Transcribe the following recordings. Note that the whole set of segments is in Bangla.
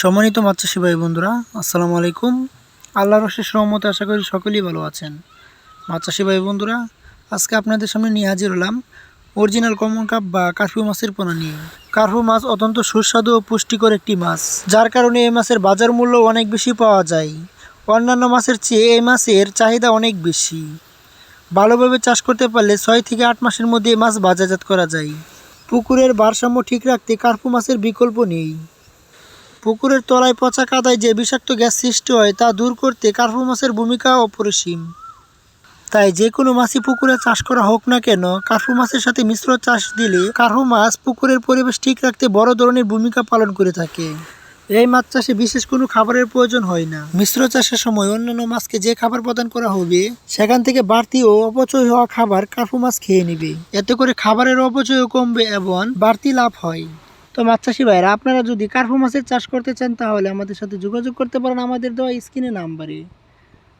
সম্মানিত মাতৃ ভাই বন্ধুরা, আসসালামু আলাইকুম। আল্লাহর অশেষ রহমতে আশা করি সকলেই ভালো আছেন। মাতৃ ভাই বন্ধুরা, আজকে আপনাদের সামনে নিয়ে হাজির হলাম অরিজিনাল কমন কাপ বা কার্ফু মাছের পোনা নিয়ে। কার্ফু মাছ অত্যন্ত সুস্বাদু ও পুষ্টিকর একটি মাছ, যার কারণে এই মাছের বাজার মূল্য অনেক বেশি পাওয়া যায়। অন্যান্য মাছের চেয়ে এই মাছের চাহিদা অনেক বেশি। ভালোভাবে চাষ করতে পারলে ছয় থেকে আট মাসের মধ্যে মাছ বাজারজাত করা যায়। পুকুরের ভারসাম্য ঠিক রাখতে কার্পু মাছের বিকল্প নেই। পুকুরের তলায় পচা কাদায় যে বিষাক্ত গ্যাস সৃষ্টি হয় তা দূর করতে কার্পু মাছের ভূমিকা অপরিসীম। তাই যে কোনো মাছই পুকুরে চাষ করা হোক না কেন কার্পু মাছের সাথে মিশ্র চাষ দিলে কার্পু মাছ পুকুরের পরিবেশ ঠিক রাখতে বড় ধরনের ভূমিকা পালন করে থাকে। এই মাছ চাষে বিশেষ কোনো খাবারের প্রয়োজন হয় না। মিশ্র চাষের সময় অন্যান্য মাছকে যে খাবার প্রদান করা হবে, সেখান থেকে বাড়তি ও অপচয় হওয়া খাবার কার্পু মাছ খেয়ে নেবে। এতে করে খাবারের অপচয়ও কমবে এবং বাড়তি লাভ হয়। তো মাছ চাষি ভাইরা আপনারা যদি কার্পু মাছের চাষ করতে চান, তাহলে আমাদের সাথে যোগাযোগ করতে পারেন। আমাদের দেওয়া স্ক্রিনে নাম্বারে।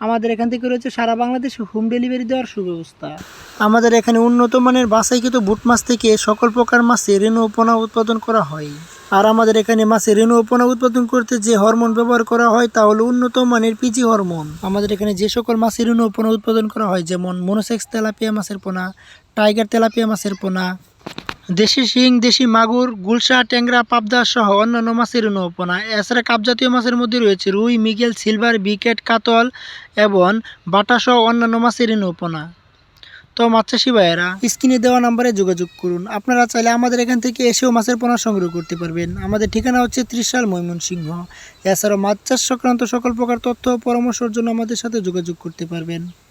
আমাদের এখান থেকে রয়েছে সারা বাংলাদেশে হোম ডেলিভারি দেওয়ার সুব্যবস্থা। আমাদের এখানে উন্নত মানের বাছাইকৃত বুট মাছ থেকে সকল প্রকার মাছের রেণু পোনা উৎপাদন করা হয়। আর আমাদের এখানে মাছের রেণু ও পোনা উৎপাদন করতে যে হরমোন ব্যবহার করা হয়, তা হলো উন্নত মানের পিজি হরমোন। আমাদের এখানে যে সকল মাছের রেণু পোনা উৎপাদন করা হয়, যেমন মনোসেক্স তেলাপিয়া মাছের পোনা, টাইগার তেলাপিয়া মাছের পোনা দেশি শিং, দেশি মাগুর, গুলশা, ট্যাংরা, পাবদা সহ অন্যান্য মাছের নৌপনা এছাড়া কাপজাতীয় মাছের মধ্যে রয়েছে রুই, মিগেল, সিলভার, বিকেট, কাতল এবং বাটা সহ অন্যান্য মাছের নৌপনা তো মাছ চাষি ভাইয়েরা, স্ক্রিনে দেওয়া নাম্বারে যোগাযোগ করুন। আপনারা চাইলে আমাদের এখান থেকে এসেও মাছের পোনা সংগ্রহ করতে পারবেন। আমাদের ঠিকানা হচ্ছে ত্রিশাল ময়মনসিংহ। এছাড়াও মাছ চাষ সংক্রান্ত সকল প্রকার তথ্য পরামর্শের জন্য আমাদের সাথে যোগাযোগ করতে পারবেন।